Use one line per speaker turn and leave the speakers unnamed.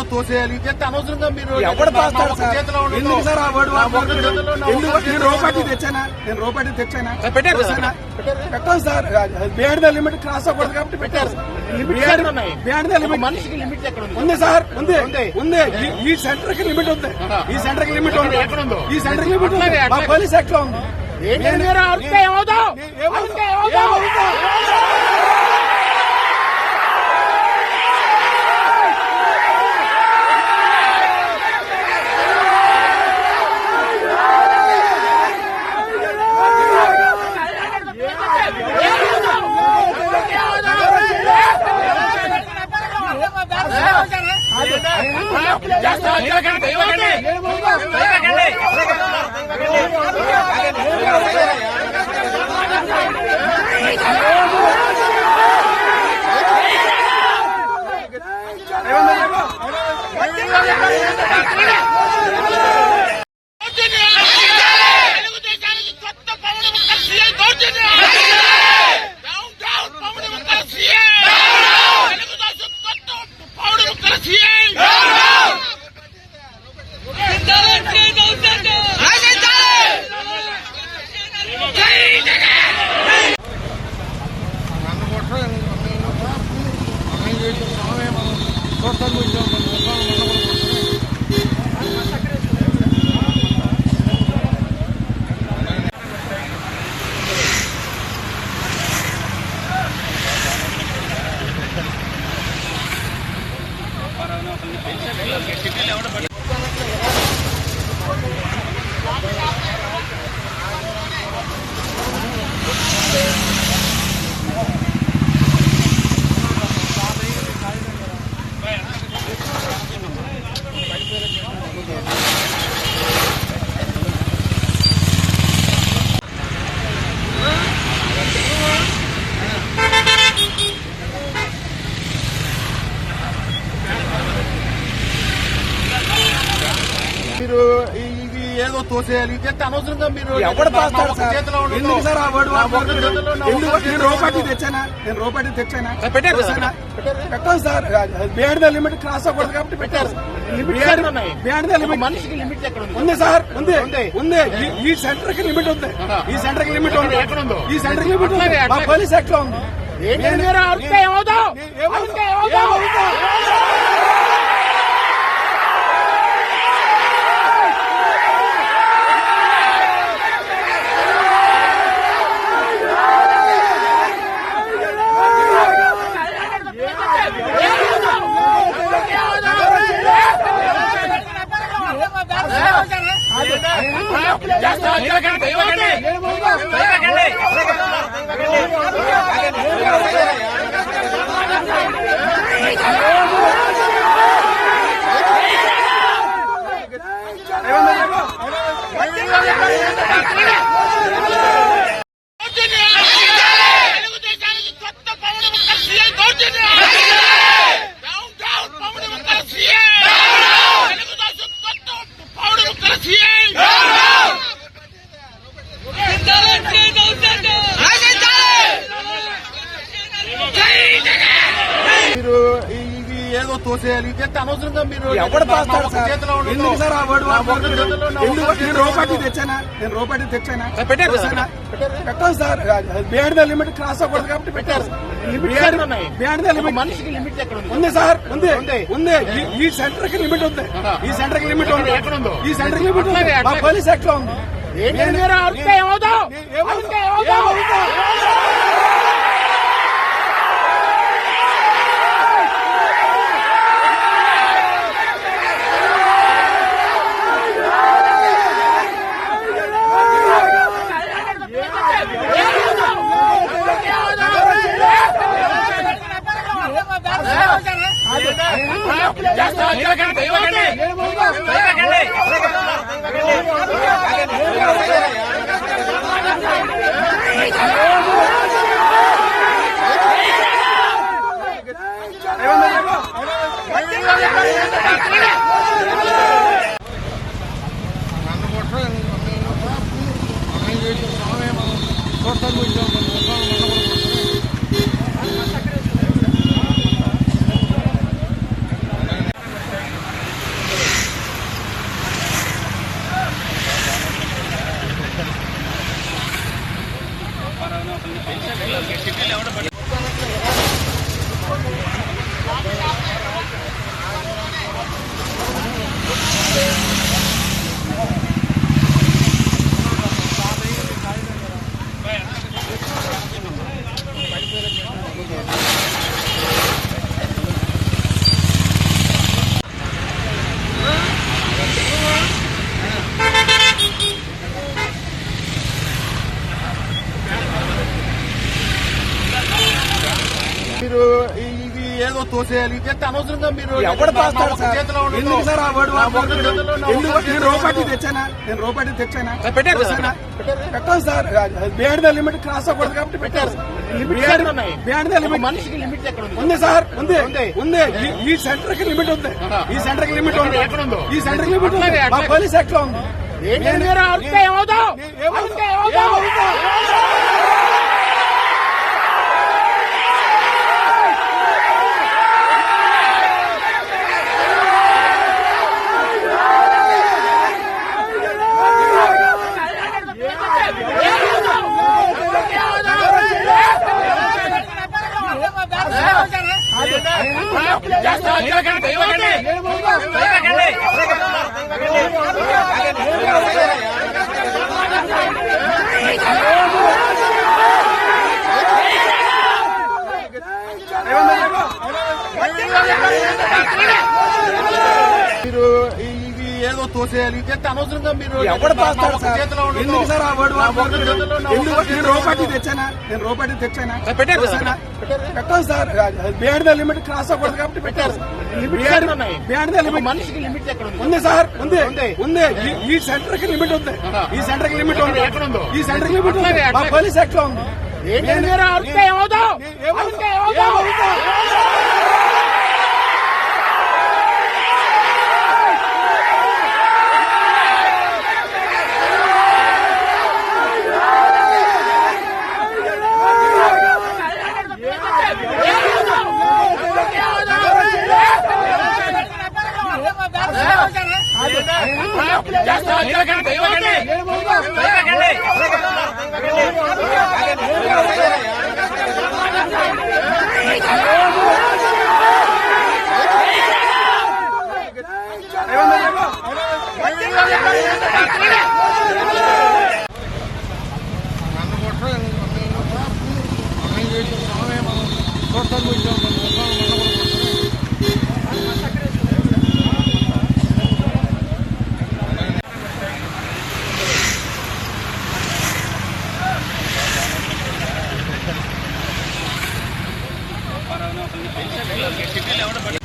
ఏదో తోసేయాలి. ఎంత అనవసరంగా మీరు
ఎవడు
ఒక్క
సార్?
చేతిలో.
ఎందుకు సార్ ఆ వర్డ్?
చేతిలో
ఎందుకు నేను
చేతిలో
రూపాయి. తెచ్చానా? నేను రూపాయి తెచ్చానా?
పెట్టారు కదా.
తెచ్చానా? పెట్టాను sir. Beyond the limit cross అవ్వకూడదు కాబట్టి పెట్టారు
లిమిట్
బియాండ్ ద లిమిట్
మనిషికి లిమిట్ ఎక్కడ ఉంది?
సార్ ఉంది. ఈ- సెంటర్కి లిమిట్ ఉంది. ఈ సెంటర్కి లిమిట్ ఉంది.
ఎక్కడ ఉందో?
ఈ సెంటర్కి లిమిట్ ఉంది. మా. పోలీస్
ఏమవుతావు? ఏమవుతావు?
¡Iba a caer!
¡Iba a caer! తోసేయాలి. ఎంత అనవసరంగా మీరు
ఎవడు సార్. ఎందుకు సార్ ఆ వర్డ్ ఎందుకు నేను
ఉండదు.
తెచ్చానా? నేను రూపాయి తెచ్చానా? పెట్టాను sir. Beyond the limit cross అవ్వకూడదు కాబట్టి పెట్టారు.
లిమిట్
బియాండ్
ఎక్కడ ఉన్నాయి?
బియాండ్ ద
ఒక
లిమిట్
మనిషికి లిమిట్ ఎక్కడ ఉంది
సార్ ఉంది.
ఉంది.
ఈ- సెంటర్కి లిమిట్ ఉంది. ఈ సెంటర్కి లిమిట్ ఉంది? ఈ సెంటర్కి లిమిట్ ఉంది మా. పోలీస్ యాక్ట్లో ఉంది?
ఏంటి మీరు? చేస్తాం తోసేయాలి ఎంత అనవసరంగా మీరు
ఎవడు
చేతిలో.
ఎందుకు సార్ ఆ వర్డ్ నేను
ఉండదు.
తెచ్చానా? నేను రూపాయి తెచ్చానా?
పెట్టారు?
పెట్టాను sir. Beyond the limit cross అవ్వకూడదు కాబట్టి పెట్టారు.
లిమిట్
బియాండ్
ఎక్కడ
ద లిమిట్
మనిషికి లిమిట్ ఎక్కడ ఉంది
సార్ ఉంది. ఈ- సెంటర్కి లిమిట్ ఉంది. ఈ సెంటర్కి లిమిట్ ఉంది.
ఎక్కడ ఉందో?
ఈ సెంటర్కి లిమిట్ ఉంది మా. పోలీస్లో ఉంది.
ఏమవుతావు? ఏమవుతావు? తోసేయాలి అనవసరంగా మీరు
సార్?
చేతిలో.
ఎందుకు సార్ ఆ వర్డ్ ఎందుకు నేను. తెచ్చానా? నేను తెచ్చానా?
పెట్టారు కదా?
తెచ్చానా? పెట్టాను sir. Beyond the limit cross అవ్వకూడదు కాబట్టి పెట్టారు? Beyond the limit.
మనిషికి లిమిట్ ఎక్కడ ఉంది?
సార్ ఉంది.
ఉంది.
ఈ- సెంటర్కి లిమిట్ ఉంది. ఈ సెంటర్కి లిమిట్ ఉంది? ఈ సెంటర్కి లిమిట్ ఉంది. మా. పోలీస్ యాక్ట్లో ఉంది
ఏమవుతావు? ఏమవుతావు? తోసేయాలి అనవసరంగా మీరు
ఎవడు సార్?
చేతిలో.
ఎందుకు ఆ వర్డ్ ఎందుకు
ఒక్క
నేను. తెచ్చానా? తెచ్చానా?
పెట్టారు?
పెట్టాను sir. Beyond the limit cross అవ్వకూడదు కాబట్టి పెట్టారు? Beyond the limit.
మనిషికి లిమిట్ ఎక్కడ ఉంది?
సార్ ఉంది.
ఉంది.
ఈ- సెంటర్కి లిమిట్ ఉంది. ఈ సెంటర్కి లిమిట్ ఉంది? ఈ సెంటర్కి లిమిట్ ఉంది. మా. పోలీస్ ఉంది. ఏమవుతా?
ఏమవుతా? సిటీలో
ఎవడ